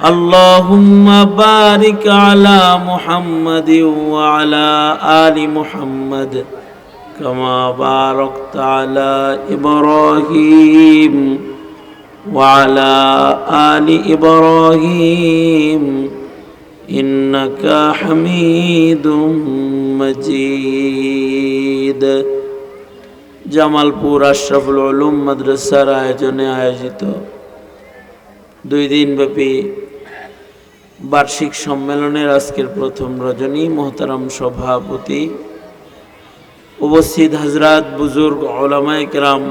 اللهم بارك على محمد وعلى آل محمد كما باركت على إبراهيم وعلى آل إبراهيم إنك حميد مجيد জামালপুর আশরাফুল উলুম মাদ্রাসার আয়োজনে আয়োজিত দুই দিনব্যাপী বার্ষিক সম্মেলনের আজকের প্রথম রজনী মোহতারাম সভাপতি উপস্থিত হাজরাত বুজুর্গ ওলামায় কেরাম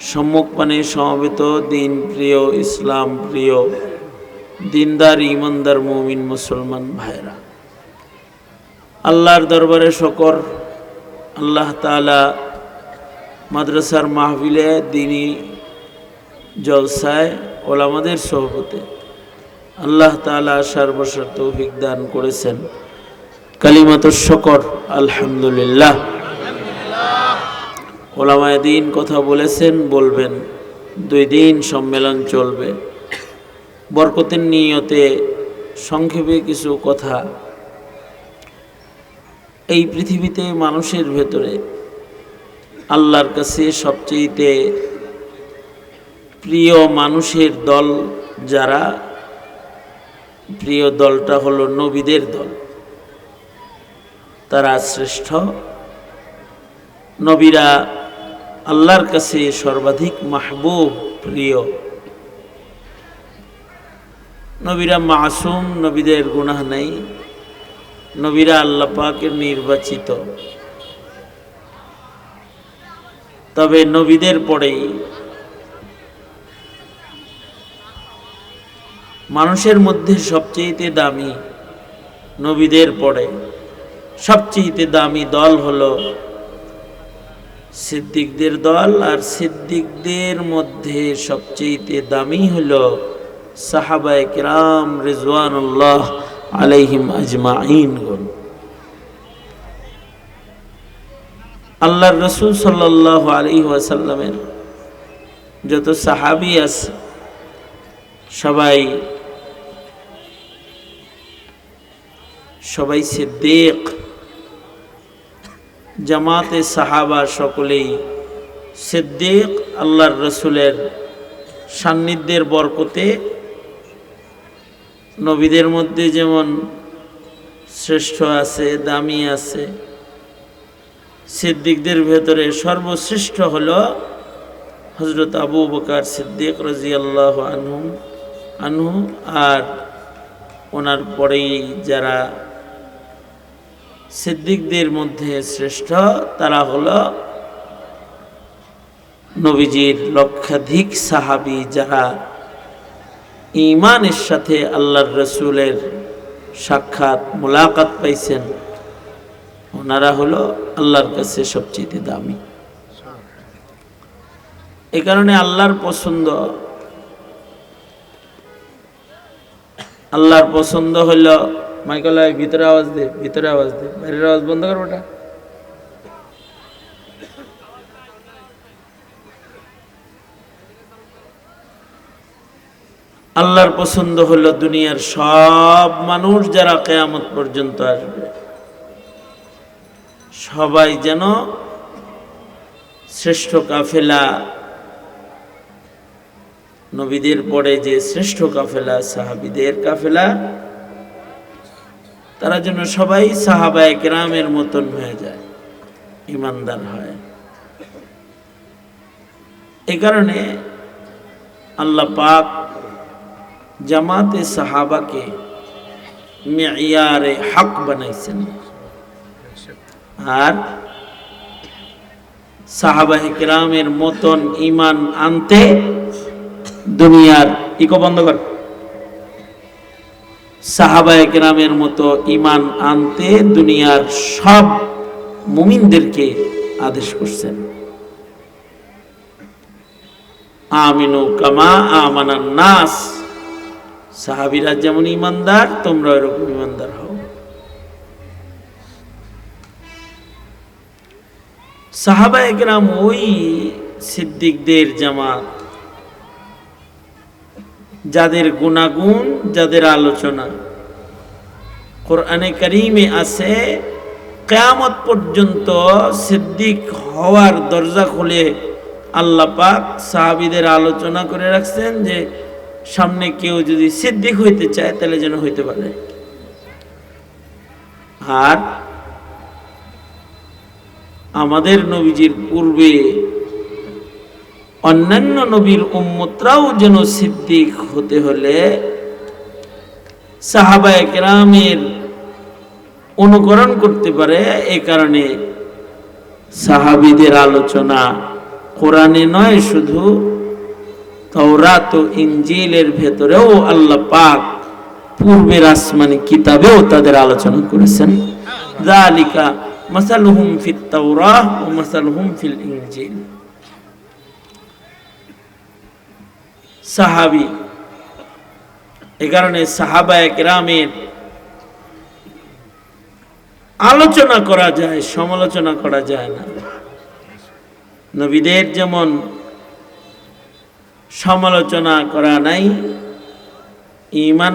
সম্মুখপানে সমবেত দিন প্রিয় ইসলাম প্রিয় দিনদার ইমানদার মুমিন মুসলমান ভাইরা আল্লাহর দরবারে শকর, আল্লাহ তালা মাদ্রাসার মাহফিলে দিনী জলসায় ওলামাদের সভাপতি আল্লাহ তালা আসার বসার তৌফিক দান করেছেন। কালিমাত শকর, আলহামদুলিল্লাহ। ওলামায় দিন কথা বলেছেন, বলবেন, দুই দিন সম্মেলন চলবে। বরকতের নিয়তে সংক্ষেপে কিছু কথা। এই পৃথিবীতে মানুষের ভেতরে আল্লাহর কাছে সবচেয়েতে প্রিয় মানুষের দল যারা প্রিয় দলটা হলো নবীদের দল। তারা শ্রেষ্ঠ। নবীরা আল্লাহর কাছে সর্বাধিক মাহবুব, প্রিয়। নবীরা মাসুম, নবীদের গুনাহ নেই। নবীরা আল্লাহ পাকের নির্বাচিত। তবে নবীদের পরেই মানুষের মধ্যে সবচেয়েতে দামি নবীদের পরে সবচেয়েতে দামি দল হলো সিদ্দিকদের দল, আর সিদ্দিকদের মধ্যে সবচেয়েতে দামি হলো সাহাবায়ে কিরাম রিজওয়ানুল্লাহ আলাইহিম আজমাইন গুন আল্লাহর রসুল সাল্লাহ আলী ওয়াসাল্লামের যত সাহাবি আছে সবাই সবাই সিদ্দিক। জামাতে সাহাবা সকলেই সিদ্দিক আল্লাহর রসুলের সান্নিধ্যের বরকতে নবীদের মধ্যে যেমন শ্রেষ্ঠ আছে, দামি আছে, সিদ্দিকদের ভেতরে সর্বশ্রেষ্ঠ হল হজরত আবু বকার সিদ্দিক রাজি আল্লাহ আনহু আনহু আর ওনার পরেই যারা সিদ্দিকদের মধ্যে শ্রেষ্ঠ তারা হল নবীজির লক্ষাধিক সাহাবি যারা ইমানের সাথে আল্লাহর রসুলের সাক্ষাৎ, মোলাকাত পাইছেন। ওনারা হলো আল্লাহর কাছে সবচেয়ে দামি। এ কারণে আল্লাহর পছন্দ আল্লাহর পছন্দ হইল মাইকেল ভিতরে আওয়াজ দে, ভিতরে আওয়াজ দে। বাইরের আওয়াজ বন্ধ করব ওটা। আল্লাহর পছন্দ হলো দুনিয়ার সব মানুষ যারা কেয়ামত পর্যন্ত আসবে। সবাই যেন শ্রেষ্ঠ কাফেলা। নবীদের পরে যে শ্রেষ্ঠ কাফেলা, সাহাবিদের কাফেলা তারা যেন সবাই সাহাবায় গ্রামের মতন হয়ে যায়, ইমানদার হয়। এ কারণে আল্লাহ পাক জামাতে সাহাবাকে মেয়ারে হক বানাইছেন। আর সাহাবাহ কিরামের মতন ইমান আনতে দুনিয়ার ইকো বন্ধ কর। সাহাবায়ে কেরামের মতো ইমান আনতে দুনিয়ার সব মুমিনদেরকে আদেশ করছেন। আমিনু কামা আমানান নাস। সাহাবিরা যেমন ইমানদার তোমরা এরকম ইমানদার হও। সাহাবা একরাম ওই সিদ্দিকদের জামাত যাদের গুণাগুণ, যাদের আলোচনা। কোরআনে করিমে আছে, কেয়ামত পর্যন্ত সিদ্দিক হওয়ার দরজা খুলে আল্লাহ পাক সাহাবিদের আলোচনা করে রাখছেন যে, সামনে কেউ যদি সিদ্দিক হইতে চায়, তাহলে যেন হইতে পারে। আর আমাদের নবীজির পূর্বে অন্যান্য নবীর উম্মতরাও যেন সিদ্দিক হতে হলে সাহাবা একরামের অনুকরণ করতে পারে, এ কারণে সাহাবিদের আলোচনা কোরআনে নয়, শুধু তওরাত ও ইঞ্জিলের ভেতরেও আল্লাহ পাক পূর্বের আসমানি কিতাবেও তাদের আলোচনা করেছেন। যালিকা মাসালুহুম ফিত তাওরাহ ও মাসালুহুম ফিল ইনজিল। সাহাবি। এ কারণে সাহাবা একরামের আলোচনা করা যায়, সমালোচনা করা যায় না। নবীদের যেমন সমালোচনা করা নাই ইমান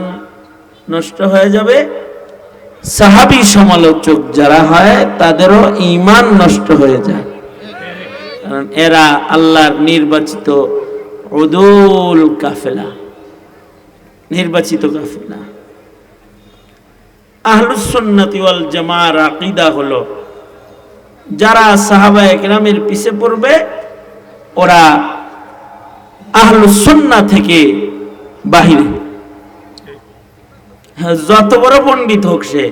নষ্ট হয়ে যাবে। সাহাবি সমালোচক যারা হয়, তাদেরও ইমান নষ্ট হয়ে যায়। কারণ এরা আল্লাহর নির্বাচিত উদুল কাফেলা নির্বাচিত কাফেলা আহলুসুন্নতি ওয়াল জামার আকিদা হলো যারা সাহাবা একরামের পিছে পড়বে ওরা আহলুসুন্না থেকে বাহিরে হ্যাঁ, যত বড় পণ্ডিত হোক সে।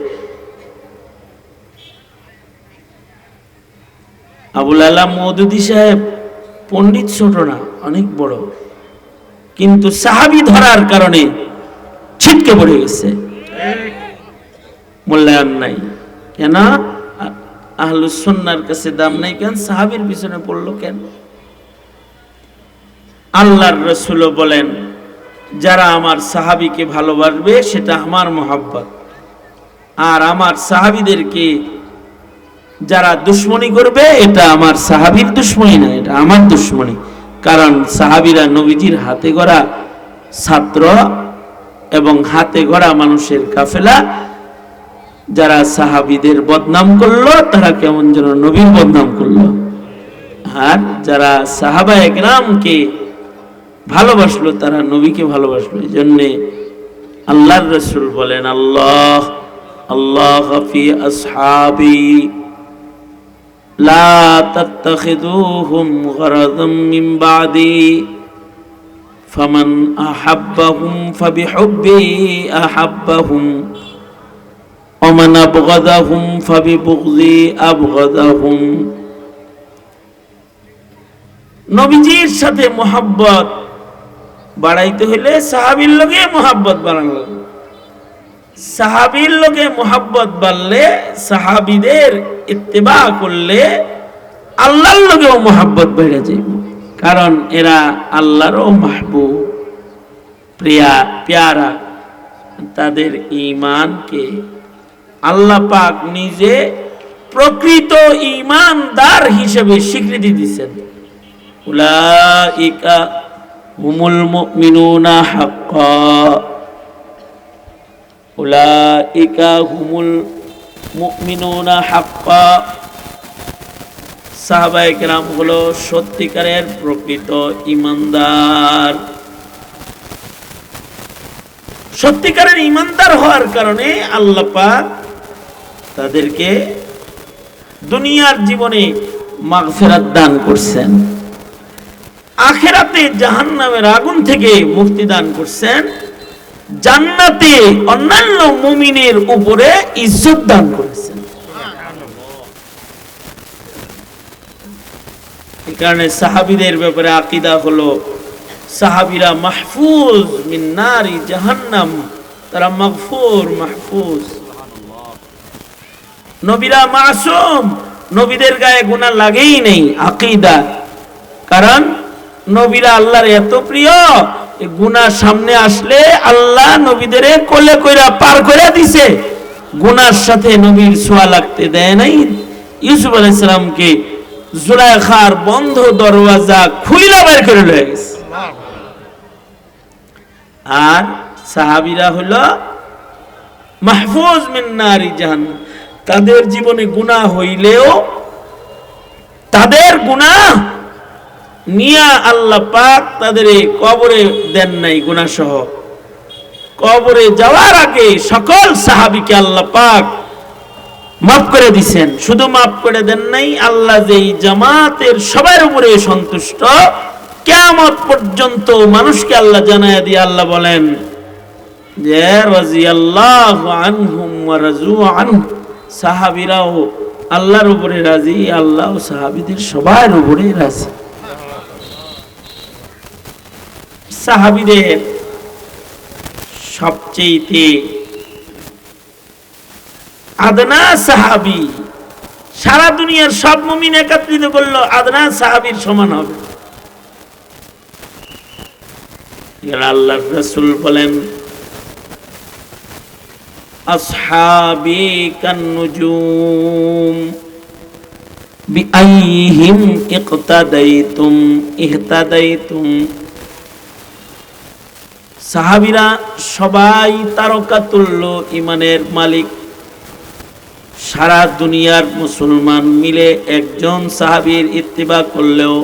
আবুল আলাম মৌদুদি সাহেব পণ্ডিত ছোট না। অনেক বড়। কিন্তু সাহাবি ধরার কারণে ছিটকে পড়ে গেছে। মূল্যায়ন নাই। কেন? আহলুসন্নার কাছে দাম নাই কেন? সাহাবির পিছনে পড়ল কেন? আল্লাহর রসুল বলেন, যারা আমার সাহাবিকে ভালোবাসবে সেটা আমার মোহাব্বত। আর আমার সাহাবিদেরকে যারা দুশ্মনী করবে, এটা আমার সাহাবির দুশ্মনী না, এটা আমার দুশ্মনী। কারণ সাহাবিরা নবীজির হাতে গড়া ছাত্র এবং হাতে গড়া মানুষের কাফেলা, যারা সাহাবিদের বদনাম করল, তারা কেমন যেন নবীর বদনাম করল। আর যারা সাহাবা একরামকে ভালোবাসলো, তারা নবীকে ভালোবাসলো। এই জন্যে আল্লাহর রসুল বলেন, আল্লাহ আল্লাহ ফি আসহাবি لا تتخذوهم غرضا من بعدي فمن أحبهم فبحبي أحبهم ومن أبغضهم فببغضي أبغضهم নবীজির সাথে মোহাব্বত বাড়াইতে হলে সাহাবির লগে মোহাব্বত বাড়ানো লাগবে সাহাবির লোকে মোহাব্বত বাড়লে, সাহাবিদের ইত্তেবা করলে আল্লাহর লোকেও মোহাব্বত বেড়ে যাইব কারণ এরা আল্লাহরও মাহবুব, প্রিয়া, প্যারা। তাদের ইমানকে আল্লাহ পাক নিজে প্রকৃত ইমানদার হিসেবে স্বীকৃতি দিচ্ছেন উলাইকা হুমুল মুমিনুনা হাক্কা। উলাইকা হুমুল মুমিনুনা হাক্কা। সাহাবায়ে কেরাম হলো সত্যিকারের প্রকৃত ইমানদার। সত্যিকারের ইমানদার হওয়ার কারণে আল্লাহ পাক তাদেরকে দুনিয়ার জীবনে মাগফিরাত দান করছেন। আখেরাতে জাহান্নামের আগুন থেকে মুক্তি দান করছেন। জান্নাতে অন্যান্য মুমিনের উপরে ইজ্জত দান করেছেন। এই কারণে সাহাবিদের ব্যাপারে আকিদা হলো, সাহাবিরা মাহফুজ মিন নারি জাহান্নাম, তারা মগফুর, মাহফুজ। নবীরা মাসুম, নবীদের গায়ে গুণা লাগেই নেই আকিদা। কারণ নবীরা আল্লাহর এত প্রিয় এ গুনাহ সামনে আসলে আল্লাহ নবীদের কোলে কইরা পার করে দিছে। গুনার সাথে নবীর ছোঁয়া লাগতে দেয় নাই। ইউসুফ আলাইসালামকে জুলাইখার বন্ধ দরওয়াজা খুইলা বের করে লয়ে গেছে। আর সাহাবিরা হলো মাহফুজ মিন নারি জাহান্নাম। তাদের জীবনে গুনাহ হইলেও তাদের গুনাহ নিয়া আল্লাহ পাক তাদের এই কবরে দেন নাই গুনাহ সহ কবরে যাওয়ার আগে সকল সাহাবিকে আল্লাহ পাক মাফ করে দিছেন। শুধু মাফ করে দেন নাই, আল্লাহ যেই জামাতের সবার উপরে সন্তুষ্ট কেমত পর্যন্ত মানুষকে আল্লাহ জানায় দিয়ে আল্লাহ বলেন, যে রাজিয়াল্লাহু আনহুম ওয়া রাজু আনহু। সাহাবীরাও আল্লাহর উপরে রাজি, আল্লাহ সাহাবিদের সবার উপরে রাজি। সাহাবীদের সবচেয়েতে আদনা সাহাবি সারা দুনিয়ার সব মুমিন একত্রিত করল, আদনা সাহাবির সমান হবে। আল্লাহ রসুল বলেন, আসহাবি কান্নুজুম বিআইহিম ইকতাদাইতুম, ইহতাদাইতুম সাহাবিরা সবাই তারকা তুল্য ইমানের মালিক। সারা দুনিয়ার মুসলমান মিলে একজন সাহাবির ইত্তিবা করলেও